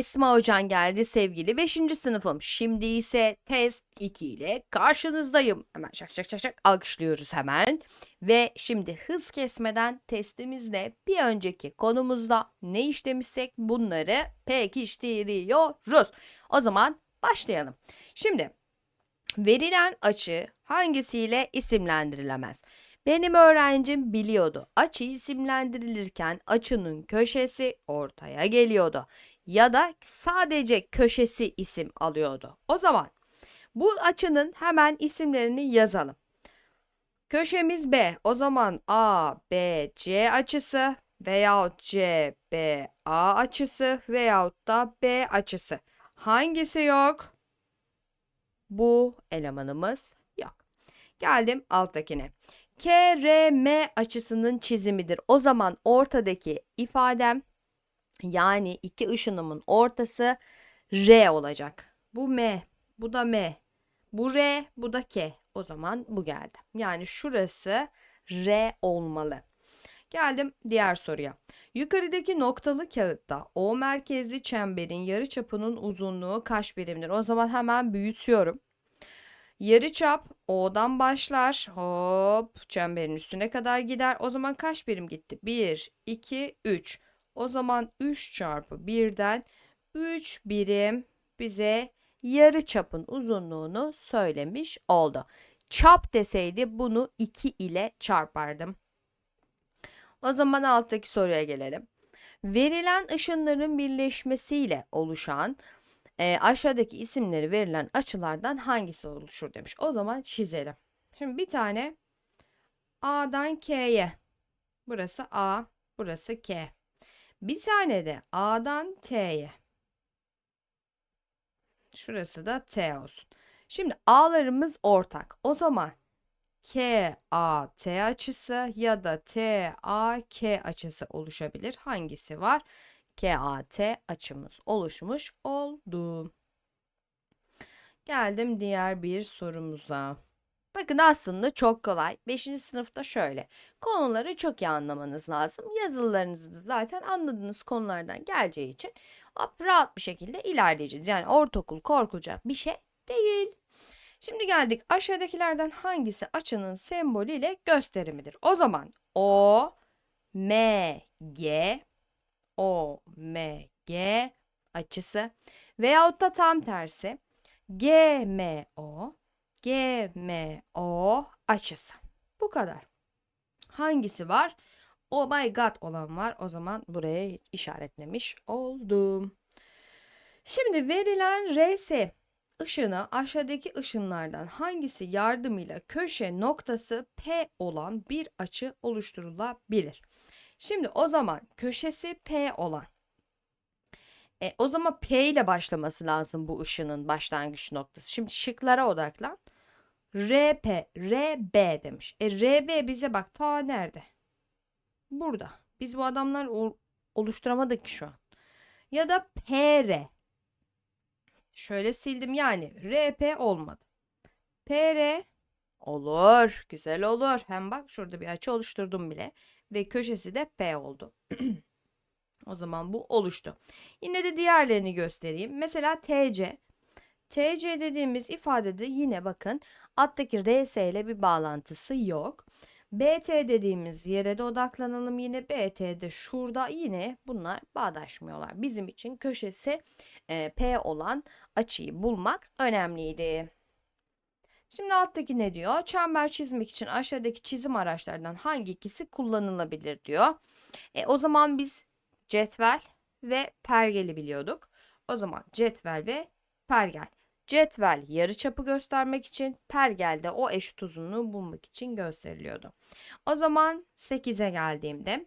Esma Hocan geldi sevgili 5. sınıfım. Şimdi ise test 2 ile karşınızdayım. Hemen şak şak şak şak alkışlıyoruz hemen. Ve şimdi hız kesmeden testimizde bir önceki konumuzda ne işlemişsek bunları pekiştiriyoruz. O zaman başlayalım. Şimdi verilen açı hangisiyle isimlendirilemez? Benim öğrencim biliyordu. Açı isimlendirilirken açının köşesi ortaya geliyordu ya da sadece köşesi isim alıyordu. O zaman bu açının hemen isimlerini yazalım. Köşemiz B. O zaman A, B, C açısı veyahut C, B, A açısı veyahut da B açısı. Hangisi yok? Bu elemanımız yok. Geldim alttakine. KRM açısının çizimidir. O zaman ortadaki ifadem yani iki ışınımın ortası R olacak. Bu M, bu da M. Bu R, bu da K. O zaman bu geldi. Yani şurası R olmalı. Geldim diğer soruya. Yukarıdaki noktalı kağıtta O merkezli çemberin yarıçapının uzunluğu kaç birimdir? O zaman hemen büyütüyorum. Yarıçap O'dan başlar. Hop çemberin üstüne kadar gider. O zaman kaç birim gitti? 1, 2, 3. O zaman 3 çarpı 1'den 3 birim bize yarı çapın uzunluğunu söylemiş oldu. Çap deseydi bunu 2 ile çarpardım. O zaman alttaki soruya gelelim. Verilen ışınların birleşmesiyle oluşan e, aşağıdaki isimleri verilen açılardan hangisi oluşur demiş. O zaman çizelim. Şimdi bir tane A'dan K'ye. Burası A, burası K. Bir tane de A'dan T'ye. Şurası da T olsun. Şimdi A'larımız ortak. O zaman K A T açısı ya da T A K açısı oluşabilir. Hangisi var? K A T açımız oluşmuş oldu. Geldim diğer bir sorumuza. Bakın aslında çok kolay. 5. sınıfta şöyle. Konuları çok iyi anlamanız lazım. Yazılarınızı da zaten anladığınız konulardan geleceği için hop, rahat bir şekilde ilerleyeceğiz. Yani ortaokul korkulacak bir şey değil. Şimdi geldik aşağıdakilerden hangisi açının sembolüyle gösterimidir? O zaman O, M, G, O, M, G açısı veyahut da tam tersi G, M, O, GMO açısı. Bu kadar. Hangisi var? Oh my god olan var. O zaman buraya işaretlemiş oldum. Şimdi verilen RS ışını aşağıdaki ışınlardan hangisi yardımıyla köşe noktası P olan bir açı oluşturulabilir? Şimdi o zaman köşesi P olan e, o zaman P ile başlaması lazım bu ışının başlangıç noktası. Şimdi şıklara odaklan. RP, RB demiş. E RB bize bak ta nerede? Burada. Biz bu adamlar oluşturamadık şu an. Ya da PR. Şöyle sildim yani. RP olmadı. PR olur. Güzel olur. Hem bak şurada bir açı oluşturdum bile. Ve köşesi de P oldu. o zaman bu oluştu. Yine de diğerlerini göstereyim. Mesela TC. TC dediğimiz ifadede yine bakın alttaki RS ile bir bağlantısı yok. BT dediğimiz yere de odaklanalım yine. BT'de şurada yine bunlar bağdaşmıyorlar. Bizim için köşesi e, P olan açıyı bulmak önemliydi. Şimdi alttaki ne diyor? Çember çizmek için aşağıdaki çizim araçlarından hangi ikisi kullanılabilir diyor. E, o zaman biz cetvel ve pergeli biliyorduk. O zaman cetvel ve pergel. Cetvel yarıçapı göstermek için, pergelde o eşit uzunluğu bulmak için gösteriliyordu. O zaman 8'e geldiğimde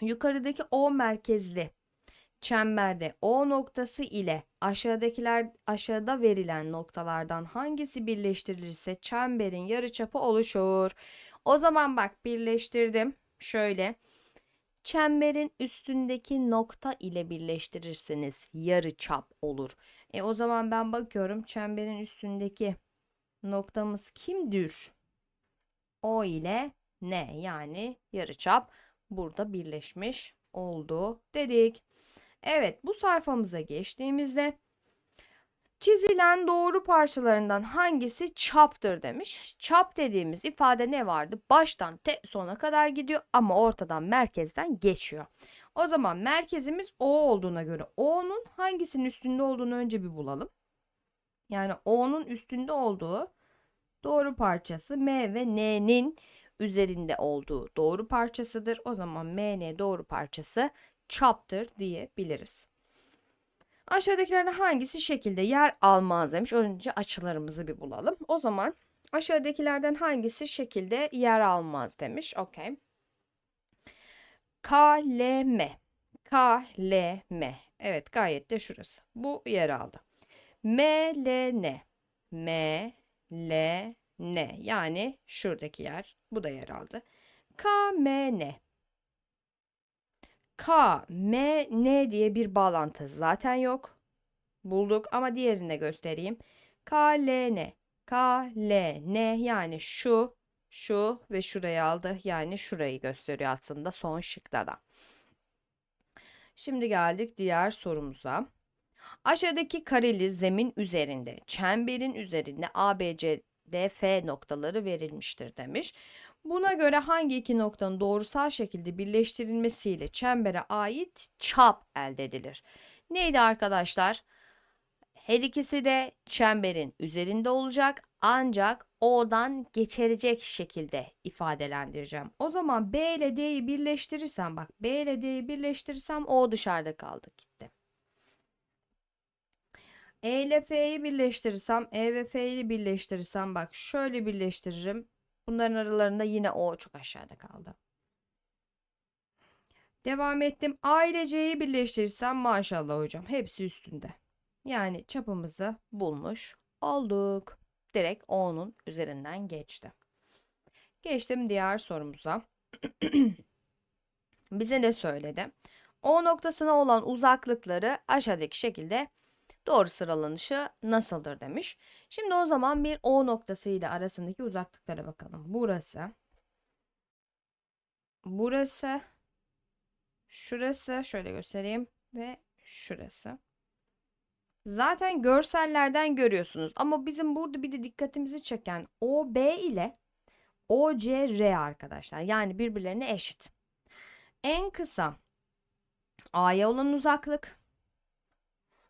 yukarıdaki O merkezli çemberde O noktası ile aşağıdakiler aşağıda verilen noktalardan hangisi birleştirilirse çemberin yarıçapı oluşur. O zaman bak birleştirdim. Şöyle çemberin üstündeki nokta ile birleştirirseniz yarı çap olur. E o zaman ben bakıyorum çemberin üstündeki noktamız kimdir? O ile ne yani yarı çap burada birleşmiş oldu dedik. Evet bu sayfamıza geçtiğimizde çizilen doğru parçalarından hangisi çaptır demiş. Çap dediğimiz ifade ne vardı? Baştan te sona kadar gidiyor ama ortadan merkezden geçiyor. O zaman merkezimiz O olduğuna göre O'nun hangisinin üstünde olduğunu önce bir bulalım. Yani O'nun üstünde olduğu doğru parçası M ve N'nin üzerinde olduğu doğru parçasıdır. O zaman MN doğru parçası çaptır diyebiliriz. Aşağıdakilerden hangisi şekilde yer almaz demiş. Önce açılarımızı bir bulalım. O zaman aşağıdakilerden hangisi şekilde yer almaz demiş. Okey. KLM. KLM. Evet gayet de şurası. Bu yer aldı. MLN. MLN. Yani şuradaki yer. Bu da yer aldı. KMN. K, M, N diye bir bağlantı zaten yok. Bulduk ama diğerini de göstereyim. K, L, N. K, L, N yani şu, şu ve şurayı aldı. Yani şurayı gösteriyor aslında son şıkta da. Şimdi geldik diğer sorumuza. Aşağıdaki kareli zemin üzerinde çemberin üzerinde A, B, C, D, F noktaları verilmiştir demiş. Buna göre hangi iki noktanın doğrusal şekilde birleştirilmesiyle çembere ait çap elde edilir? Neydi arkadaşlar? Her ikisi de çemberin üzerinde olacak ancak O'dan geçirecek şekilde ifadelendireceğim. O zaman B ile D'yi birleştirirsem bak B ile D'yi birleştirirsem O dışarıda kaldı gitti. E ile F'yi birleştirirsem E ve F'yi birleştirirsem bak şöyle birleştiririm. Bunların aralarında yine O çok aşağıda kaldı. Devam ettim. A ile C'yi birleştirirsem maşallah hocam hepsi üstünde. Yani çapımızı bulmuş olduk. Direkt O'nun üzerinden geçti. Geçtim diğer sorumuza. Bize ne söyledi? O noktasına olan uzaklıkları aşağıdaki şekilde doğru sıralanışı nasıldır demiş. Şimdi o zaman bir O noktası ile arasındaki uzaklıklara bakalım. Burası. Burası. Şurası. Şöyle göstereyim. Ve şurası. Zaten görsellerden görüyorsunuz. Ama bizim burada bir de dikkatimizi çeken OB ile OCR arkadaşlar. Yani birbirlerine eşit. En kısa A'ya olan uzaklık.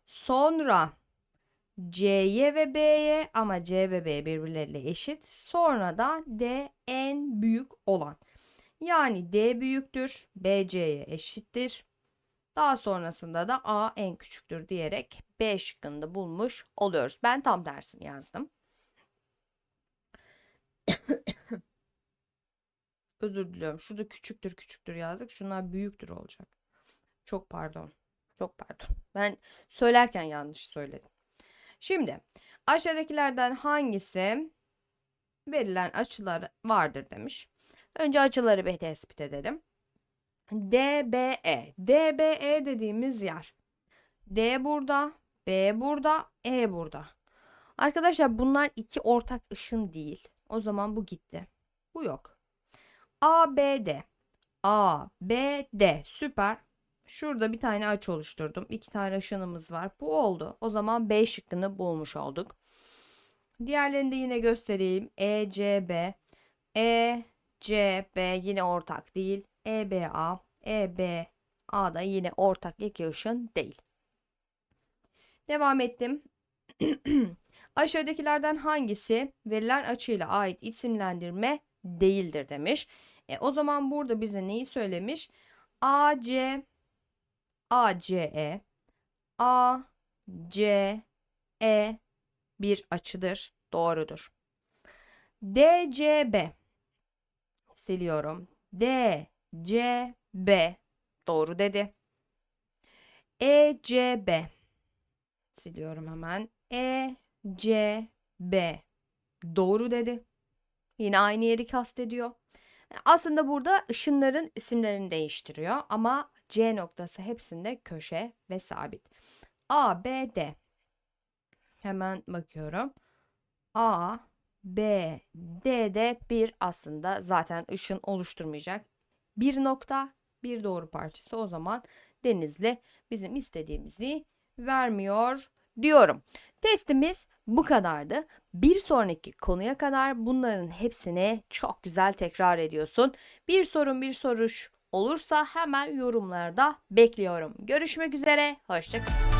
Sonra C'ye ve B'ye ama C ve B birbirleriyle eşit. Sonra da D en büyük olan. Yani D büyüktür, B C'ye eşittir. Daha sonrasında da A en küçüktür diyerek B şıkkında bulmuş oluyoruz. Ben tam tersini yazdım. Özür diliyorum. Şurada küçüktür küçüktür yazdık. Şunlar büyüktür olacak. Çok pardon. Çok pardon. Ben söylerken yanlış söyledim. Şimdi aşağıdakilerden hangisi verilen açılar vardır demiş. Önce açıları bir tespit edelim. DBE. DBE dediğimiz yer. D burada, B burada, E burada. Arkadaşlar bunlar iki ortak ışın değil. O zaman bu gitti. Bu yok. ABD. ABD. Süper. Şurada bir tane açı oluşturdum. İki tane ışınımız var. Bu oldu. O zaman B şıkkını bulmuş olduk. Diğerlerini de yine göstereyim. ECB. ECB yine ortak değil. EBA. EBA da yine ortak iki ışın değil. Devam ettim. Aşağıdakilerden hangisi verilen açıyla ait isimlendirme değildir demiş. E, o zaman burada bize neyi söylemiş? AC ACE ACE bir açıdır. Doğrudur. DCB siliyorum. DCB doğru dedi. ECB siliyorum hemen. ECB doğru dedi. Yine aynı yeri kastediyor. Aslında burada ışınların isimlerini değiştiriyor ama C noktası hepsinde köşe ve sabit. A, B, D. Hemen bakıyorum. A, B, D de bir aslında zaten ışın oluşturmayacak. Bir nokta, bir doğru parçası. O zaman Denizli bizim istediğimizi vermiyor diyorum. Testimiz bu kadardı. Bir sonraki konuya kadar bunların hepsini çok güzel tekrar ediyorsun. Bir sorun bir soruş olursa hemen yorumlarda bekliyorum. Görüşmek üzere. Hoşçakalın.